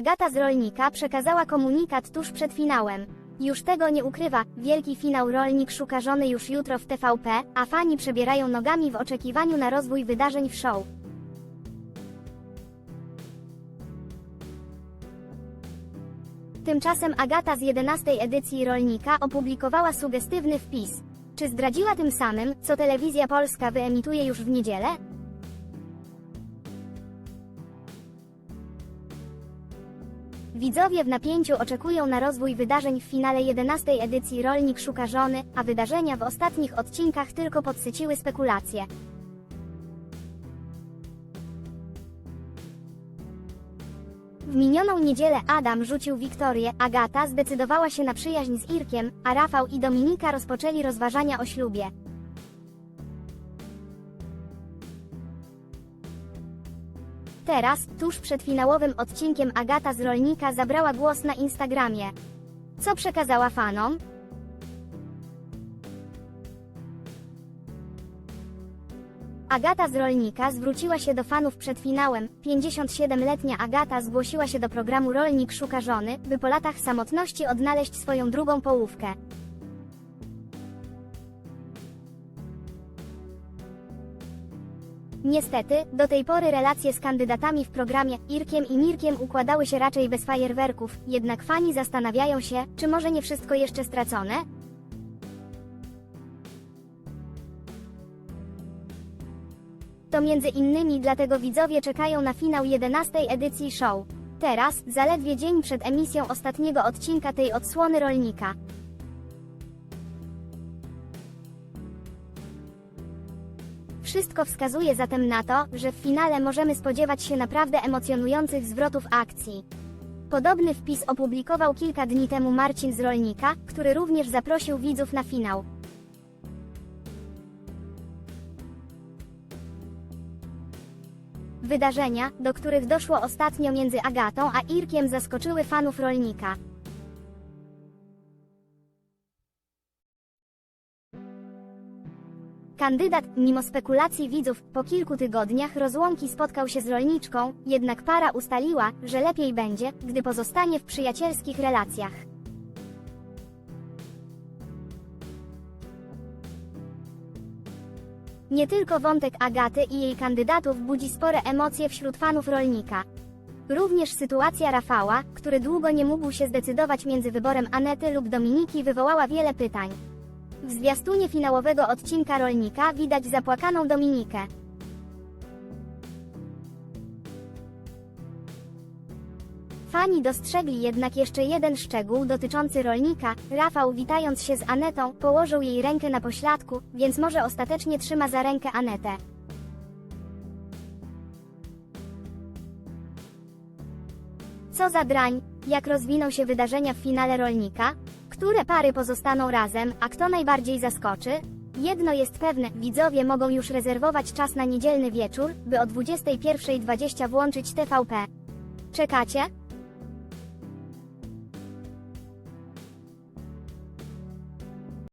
Agata z Rolnika przekazała komunikat tuż przed finałem. Już tego nie ukrywa, wielki finał Rolnik szuka żony już jutro w TVP, a fani przebierają nogami w oczekiwaniu na rozwój wydarzeń w show. Tymczasem Agata z 11 edycji Rolnika opublikowała sugestywny wpis. Czy zdradziła tym samym, co telewizja polska wyemituje już w niedzielę? Widzowie w napięciu oczekują na rozwój wydarzeń w finale 11 edycji Rolnik szuka żony, a wydarzenia w ostatnich odcinkach tylko podsyciły spekulacje. W minioną niedzielę Adam rzucił Wiktorię, Agata zdecydowała się na przyjaźń z Irkiem, a Rafał i Dominika rozpoczęli rozważania o ślubie. Teraz, tuż przed finałowym odcinkiem Agata z Rolnika zabrała głos na Instagramie. Co przekazała fanom? Agata z Rolnika zwróciła się do fanów przed finałem. 57-letnia Agata zgłosiła się do programu Rolnik szuka żony, by po latach samotności odnaleźć swoją drugą połówkę. Niestety, do tej pory relacje z kandydatami w programie Irkiem i Mirkiem układały się raczej bez fajerwerków, jednak fani zastanawiają się, czy może nie wszystko jeszcze stracone? To między innymi dlatego widzowie czekają na finał 11 edycji show. Teraz, zaledwie dzień przed emisją ostatniego odcinka tej odsłony rolnika. Wszystko wskazuje zatem na to, że w finale możemy spodziewać się naprawdę emocjonujących zwrotów akcji. Podobny wpis opublikował kilka dni temu Marcin z Rolnika, który również zaprosił widzów na finał. Wydarzenia, do których doszło ostatnio między Agatą a Irkiem zaskoczyły fanów Rolnika. Kandydat, mimo spekulacji widzów, po kilku tygodniach rozłąki spotkał się z rolniczką, jednak para ustaliła, że lepiej będzie, gdy pozostanie w przyjacielskich relacjach. Nie tylko wątek Agaty i jej kandydatów budzi spore emocje wśród fanów rolnika. Również sytuacja Rafała, który długo nie mógł się zdecydować między wyborem Anety lub Dominiki wywołała wiele pytań. W zwiastunie finałowego odcinka Rolnika widać zapłakaną Dominikę. Fani dostrzegli jednak jeszcze jeden szczegół dotyczący rolnika. Rafał, witając się z Anetą, położył jej rękę na pośladku, więc może ostatecznie trzyma za rękę Anetę. Co za drań, jak rozwiną się wydarzenia w finale rolnika? Które pary pozostaną razem, a kto najbardziej zaskoczy? Jedno jest pewne, widzowie mogą już rezerwować czas na niedzielny wieczór, by o 21.20 włączyć TVP. Czekacie?